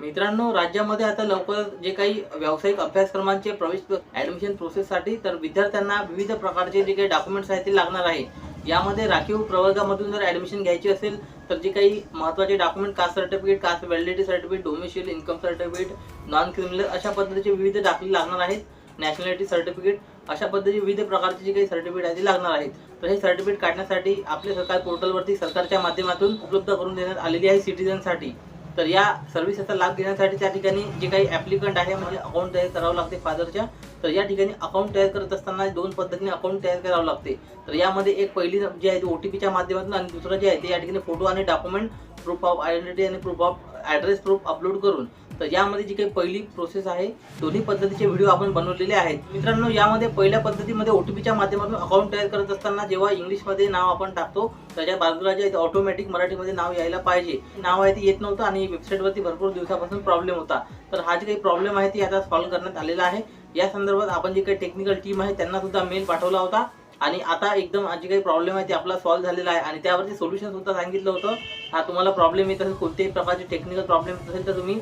मित्रांनो राज्यामध्ये आता लवकर जे काही व्यावसायिक अभ्यासक्रमांचे प्रवेश ऍडमिशन प्रोसेससाठी तर विद्यार्थ्यांना विविध प्रकारचे जे काही डॉक्युमेंट्स आहेत ते लागणार आहे. यामध्ये राखीव प्रवर्गामधून जर ॲडमिशन घ्यायची असेल तर जे काही महत्त्वाचे document caste certificate caste validity certificate domicile income certificate non criminal अशा पद्धतीचे विविध दाखले लागणार आहेत. नॅशनॅलिटी सर्टिफिकेट अशा पद्धतीचे विविध प्रकारचे जे काही सर्टिफिकेट आहेत ते लागणार आहेत. तर हे सर्टिफिकेट काढण्यासाठी आपले सरकार पोर्टलवरती सरकारच्या माध्यमातून उपलब्ध करून देण्यात आलेली आहे सिटीजनसाठी तर या सर्व्हिसेसचा लाभ घेण्यासाठी त्या ठिकाणी जे काही ॲप्लिकंट आहे म्हणजे अकाउंट तयार करावं लागते फादरच्या तर या ठिकाणी अकाउंट तयार करत असताना दोन पद्धतीने अकाउंट तयार करावं लागते. तर यामध्ये एक पहिली जी आहे ती ओ टी पीच्या माध्यमातून आणि दुसरं जे आहे ते या ठिकाणी फोटो आणि डॉक्युमेंट प्रूफ ऑफ आयडेंटिटी आणि proof of address proof upload करून तर यामध्ये जी काही पहिली प्रोसेस आहे दोन्ही पद्धतीचे व्हिडिओ आपण बनवलेले आहेत. मित्रांनो यामध्ये पहिल्या पद्धतीमध्ये ओ टी पीच्या माध्यमातून अकाउंट तयार करत असताना जेव्हा इंग्लिशमध्ये नाव आपण टाकतो त्याच्या बाजूला जे ऑटोमॅटिक मराठीमध्ये नाव यायला पाहिजे. नाव आहे ते येत नव्हतं आणि वेबसाईटवरती भरपूर दिवसापासून प्रॉब्लेम होता. तर हा जे काही प्रॉब्लेम आहे ती आता सॉल्व्ह करण्यात आलेला आहे. या संदर्भात आपण जी काही टेक्निकल टीम आहे त्यांना सुद्धा मेल पाठवला होता. आणि आता एकदम जे काही प्रॉब्लेम आहे ते आपला सॉल्व्ह झालेला आहे. आणि त्यावरती सोल्युशन सुद्धा सांगितलं होतं. हा तुम्हाला प्रॉब्लेम येत असेल कोणत्याही प्रकारचे टेक्निकल प्रॉब्लेम असेल तर तुम्ही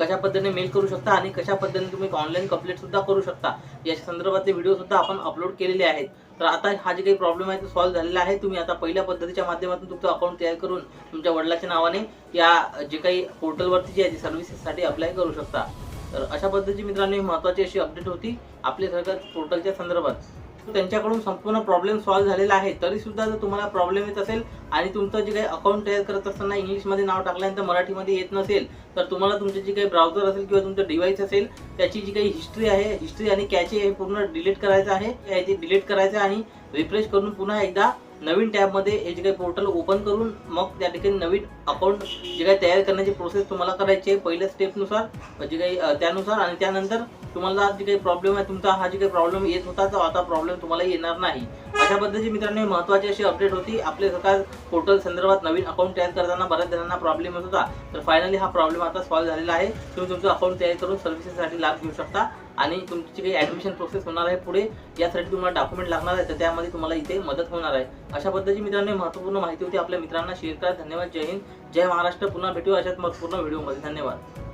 कशा पद्धतीने मेल करू शकता आणि कशा पद्धतीने तुम्ही ऑनलाईन कंप्लेंट सुद्धा करू शकता. याच्या संदर्भातले व्हिडिओ सुद्धा आपण अपलोड केलेले आहेत. तर आता हा जे काही प्रॉब्लेम आहे तो सॉल्व्ह झालेला आहे. तुम्ही आता पहिल्या पद्धतीच्या माध्यमातून तुमचं अकाउंट तयार करून तुमच्या वडिलाच्या नावाने या जे काही पोर्टलवरती जी आहे ती सर्व्हिसेससाठी अप्लाय करू शकता. तर अशा पद्धतीची मित्रांनो ही महत्त्वाची अशी अपडेट होती आपल्या सरकार पोर्टलच्या संदर्भात. त्यांच्याकडून संपूर्ण प्रॉब्लेम सॉल्व्ह झालेला आहे तरी सुद्धा जर तुम्हाला प्रॉब्लेम येत असेल आणि तुमचं जे काही अकाउंट तयार करत असताना इंग्लिशमध्ये नाव टाकल्यानंतर मराठीमध्ये येत नसेल तर तुम्हाला तुमचे जे काही ब्राउझर असेल किंवा तुमचं डिव्हाइस असेल त्याची जी काही हिस्ट्री आहे हिस्ट्री आणि कॅचे हे पूर्ण डिलीट करायचं आहे. ते डिलीट करायचं आहे आणि रिफ्रेश करून पुन्हा एकदा नवीन टॅबमध्ये हे जे काही पोर्टल ओपन करून मग त्या ठिकाणी नवीन अकाउंट जे काही तयार करण्याची प्रोसेस तुम्हाला करायची आहे पहिल्या स्टेपनुसार जे काही त्यानुसार आणि त्यानंतर तुम्हाला जे काही प्रॉब्लेम आहे तुमचा हा जे काही प्रॉब्लेम येत होता तर आता प्रॉब्लेम तुम्हाला येणार नाही. अशा पद्धतीची मित्रांनो महत्त्वाची अशी अपडेट होती. आपले सरकार पोर्टल संदर्भात नवीन अकाउंट तयार करताना बऱ्याच जणांना प्रॉब्लेम येत होता. तर फायनली हा प्रॉब्लेम आता सॉल्व्ह झालेला आहे. तुम्ही तुमचं अकाउंट तयार करून सर्व्हिसेससाठी लाभ घेऊ शकता. आणि तुमची काही ॲडमिशन प्रोसेस होणार आहे पुढे यासाठी तुम्हाला डॉक्युमेंट लागणार आहे. तर त्यामध्ये तुम्हाला इथे मदत होणार आहे. अशा पद्धतीची मित्रांनो महत्त्वपूर्ण माहिती होती. आपल्या मित्रांना शेअर करा. धन्यवाद. जय हिंद. जय महाराष्ट्र. पुन्हा भेटू अशाच महत्त्वपूर्ण व्हिडिओमध्ये धन्यवाद.